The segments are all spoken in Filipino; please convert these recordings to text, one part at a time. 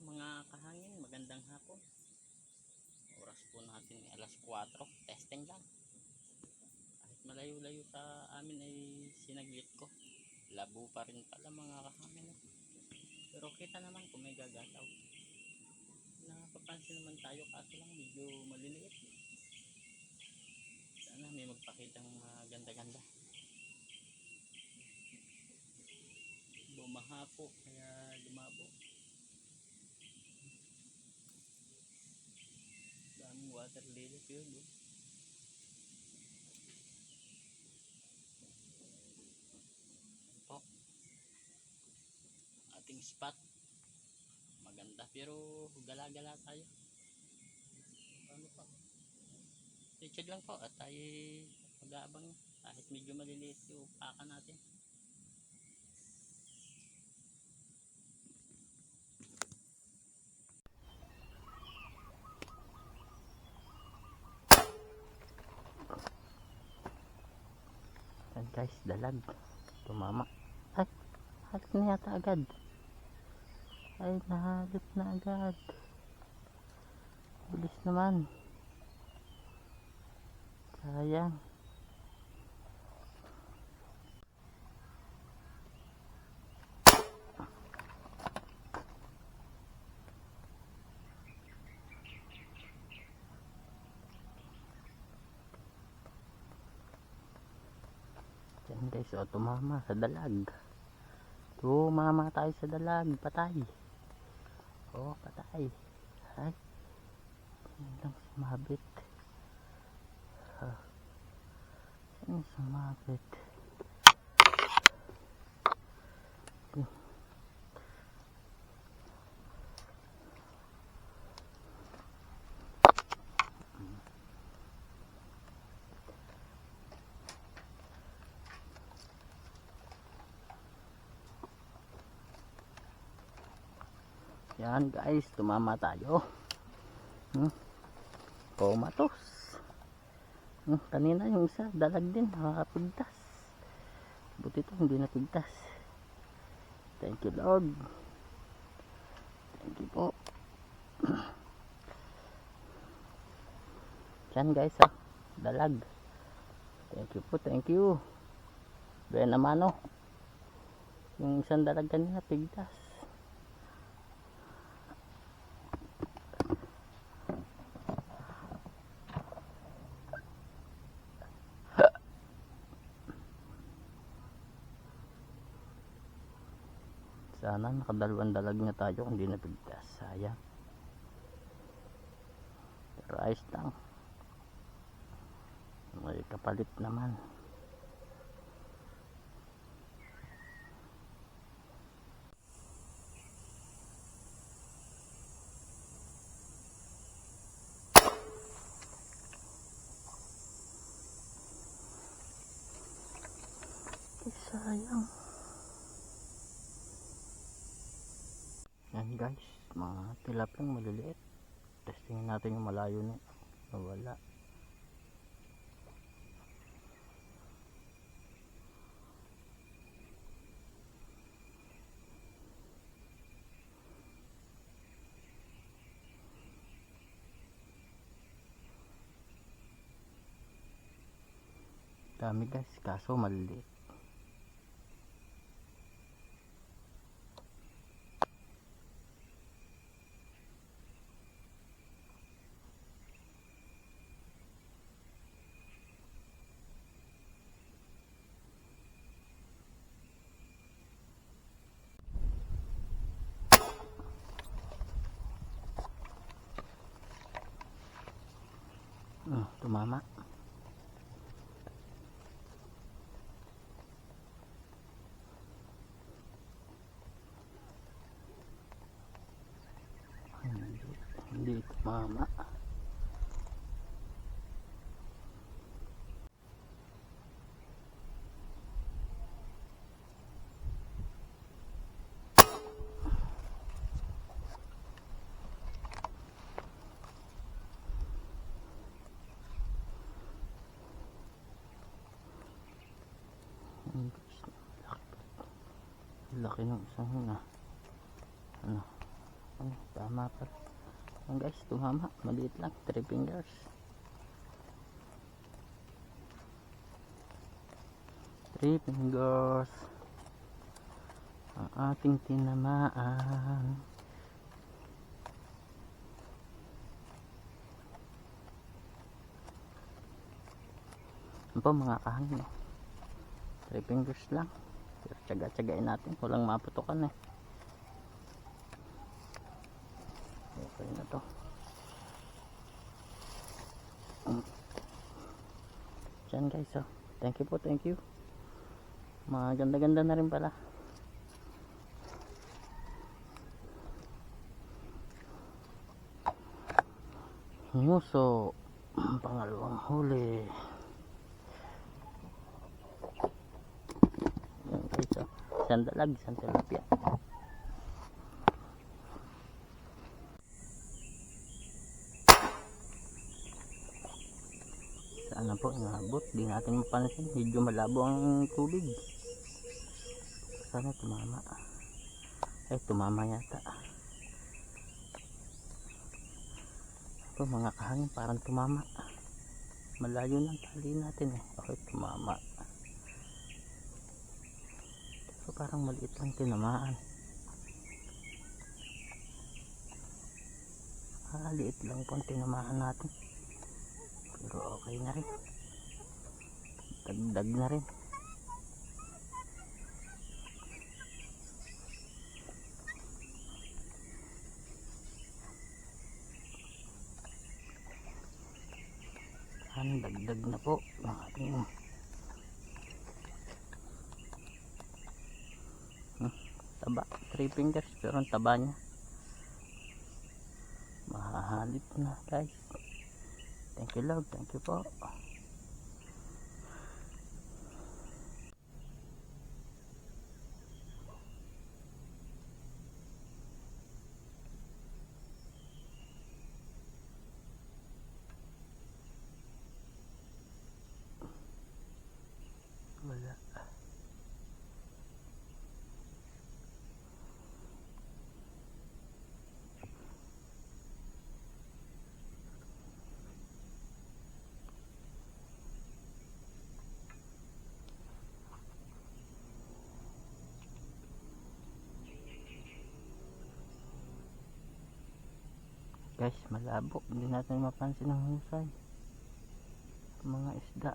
mga kahangin, magandang hapon. Oras po natin alas 4, testing lang. Kahit malayo-layo sa amin ay sinaglit ko. Labo pa rin pala mga kahangin. Pero kita naman kung may gagalaw. Napapansin naman tayo kaso lang medyo maliliit. Sana may magpakitang mga ganda-ganda. Bumaha po kaya lumabo. Daming water lily po yun eh. Po? Ating spot. Maganda pero gala-gala tayo. Paano po Richard lang po at tayo mag-aabang. Kahit medyo maliliit yung paka natin guys, dalag. Tumama. Ay, halip na yata agad. Ay, nahalip na agad. Bilis naman. Sayang. Yan guys, o tumama sa dalag. Tumama tayo sa dalag, patay. O, patay. Ay. Yan lang sumabit. Ha. Yan sumabit. Yan guys, tumama tayo. Hmm. Comatose. Hmm. Kanina yung isa, dalag din, nakakapigtas. Buti ito, hindi napigtas. Thank you Lord. Thank you po. Yan guys, ah. dalag. Thank you po, thank you. Buena mano. Yung isang dalag kanina, pigtas. Sana nakadalawang dalag na tayo hindi napigtas. Sayang. Pero ayos lang. May kapalit naman. Ay, sayang. Yan guys, mga tilapiyang maliliit. Testingin natin yung malayo na nawala. Dami guys, kaso maliliit. Hmm, tumama. Hindi, hindi tumama. Ang laki. Ng isang na. Ano? Ano, tama pa. Ayan guys, tumama. Maliit lang. Three fingers. Three fingers. Ang ating tinamaan. Ano po mga kahangin. oh. Three fingers lang. Tsaga-tsagain natin. Walang maputukan eh. Okay na to. Mm. Diyan guys oh. Thank you po, thank you. Maganda-ganda na rin pala. Nguso. Pangalawang huli. Yan guys oh. Isang dalag, isang tilapia. Sana po inabot. Di natin mapansin. Medyo malabo ang tubig. Sana tumama. Ay, tumama yata. Ito mga kahangin parang tumama. Malayo ng tali natin eh. Okay, tumama. Pero parang maliit lang tinamaan. Ah, liit lang po tinamaan natin. Pero okay na rin. Dagdag na rin. 3 fingers pero ang taba niya. Mahahalip na guys. Thank you love. Thank you po. Guys, malabo. Hindi natin mapansin ang husay. Mga isda.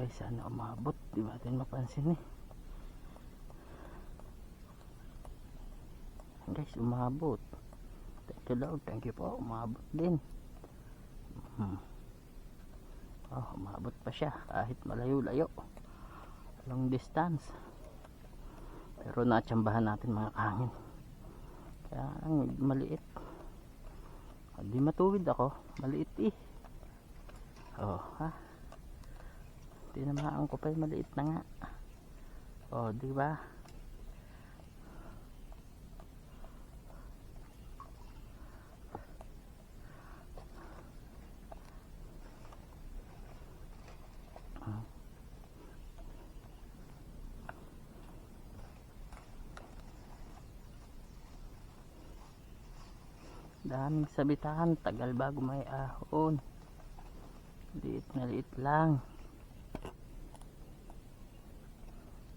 Guys, sana umabot. Di ba natin mapansin eh. Guys, umabot. Thank you Lord. Thank you po. Umabot din. Hmm. Oh, umabot pa siya. Kahit malayo-layo. Long distance. Pero natsambahan natin mga kahangin. Kaya maliit. Hindi matuwid ako. Maliit eh. Oh, ha? Tinamaan ko pa yung maliit na nga. Oh, di ba? Daming sabitan, tagal bago may ahon. Liit na liit lang.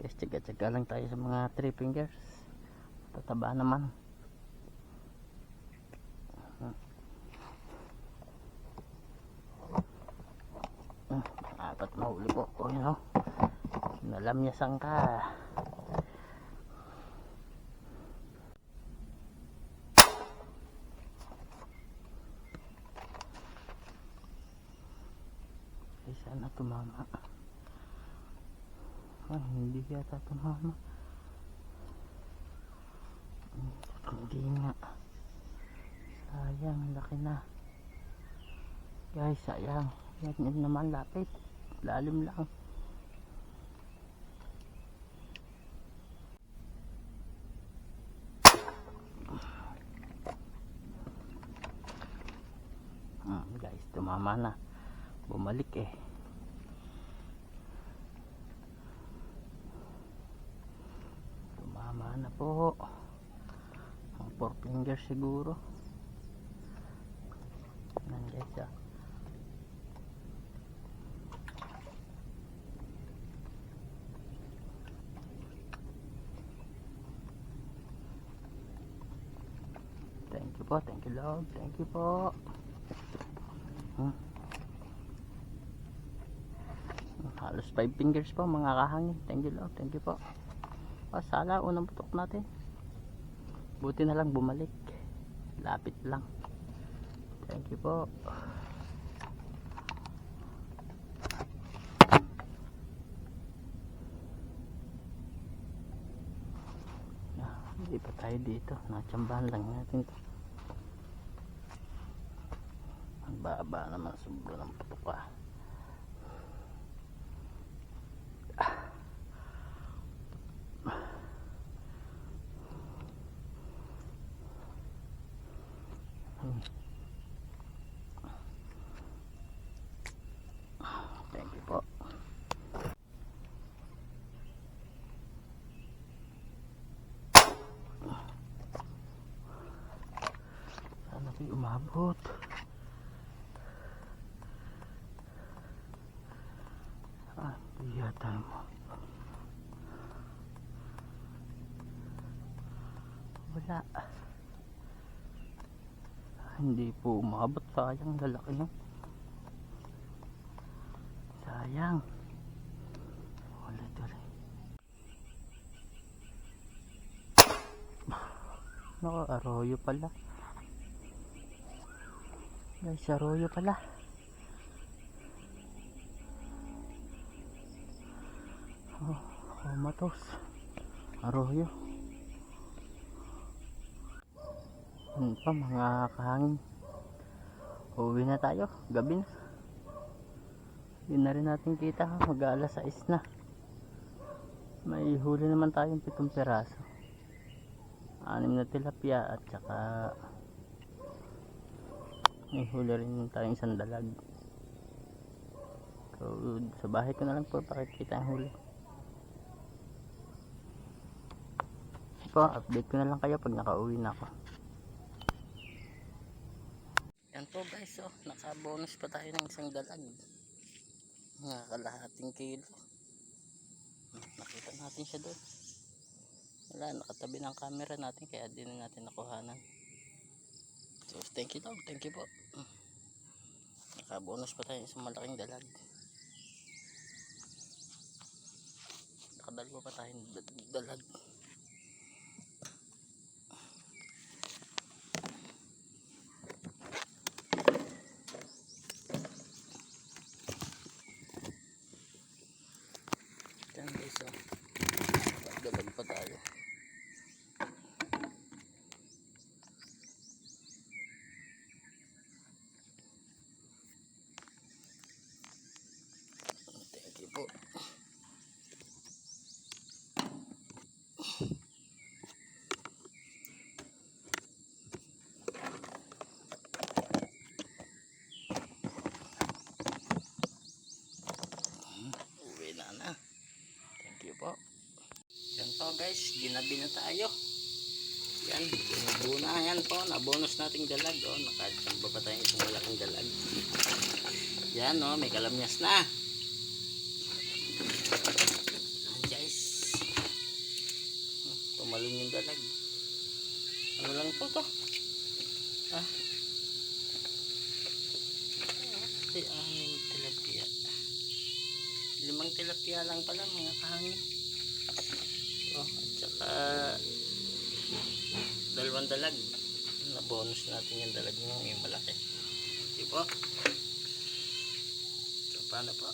Guys, tsaga-tsaga lang tayo sa mga three fingers. Tataba naman. Hmm, apat mahuli po. O yun o. Nalam niya sang ka. Ay, sana tumama. Ay, hindi yata tumama. Hmm, Hindi nga. Sayang, laki na. Guys, sayang. Yan, yan naman lapit. Lalim lang. Hmm, guys, tumama na. Bumalik eh. Tumama na po. Four fingers siguro. Yan guys ah. Thank you po, thank you Lord, thank you po. Hmm. Halos 5 fingers po mga kahangin. Thank you Lord, thank you po. Oh, sala, unang putok natin. Buti na lang bumalik. Lapit lang. Thank you po. Ah, Hindi pa tayo dito. Natsambahan lang natin to. Ang baba naman sobra ng putok ah. Thank you po. Sana kayo umabot. Ah, hindi yata mo. Wala. Hindi po umabot. Sayang lalaki no. Sayang. Ulit ulit. Nako, arroyo pala. Guys, arroyo pala. Oh, komatos. Arroyo. Ano pa mga kahangin. Uwi na tayo. Gabi na. Yun na rin natin kita. Mag alas 6 na. May huli naman tayong pitong peraso. Anim na tilapia at saka may huli rin tayong isang dalag. So, sa bahay ko na lang po pakikita ang huli. Po, update ko na lang kayo pag nakauwi na ako. Yan po guys, oh, naka-bonus pa tayo ng isang dalag. Mga kalahating kilo. Nakita natin siya doon. Wala, nakatabi ng camera natin kaya di na natin nakuhanan. So, thank you dog, thank you po. Naka-bonus pa tayo isang malaking dalag. Nakadalawa pa tayong dal- dalag. Yan guys, oh. Dalag pa tayo. Thank you po. Uwi na na. Thank you po. Yan po guys, ginabi na tayo. Yan, buna yan po, na-bonus nating dalag. Oh, nakachamba pa tayo isang malaking dalag. Yan oh, may kalamyas na. Yan guys. Oh, Tumalon yung dalag. Ano lang po to? Ah. Ay, anim tilapia. Limang tilapia lang pala mga kahangin. Saka dalawang dalag. Na bonus natin yung dalag nyo yung malaki. Di po? So, paano po?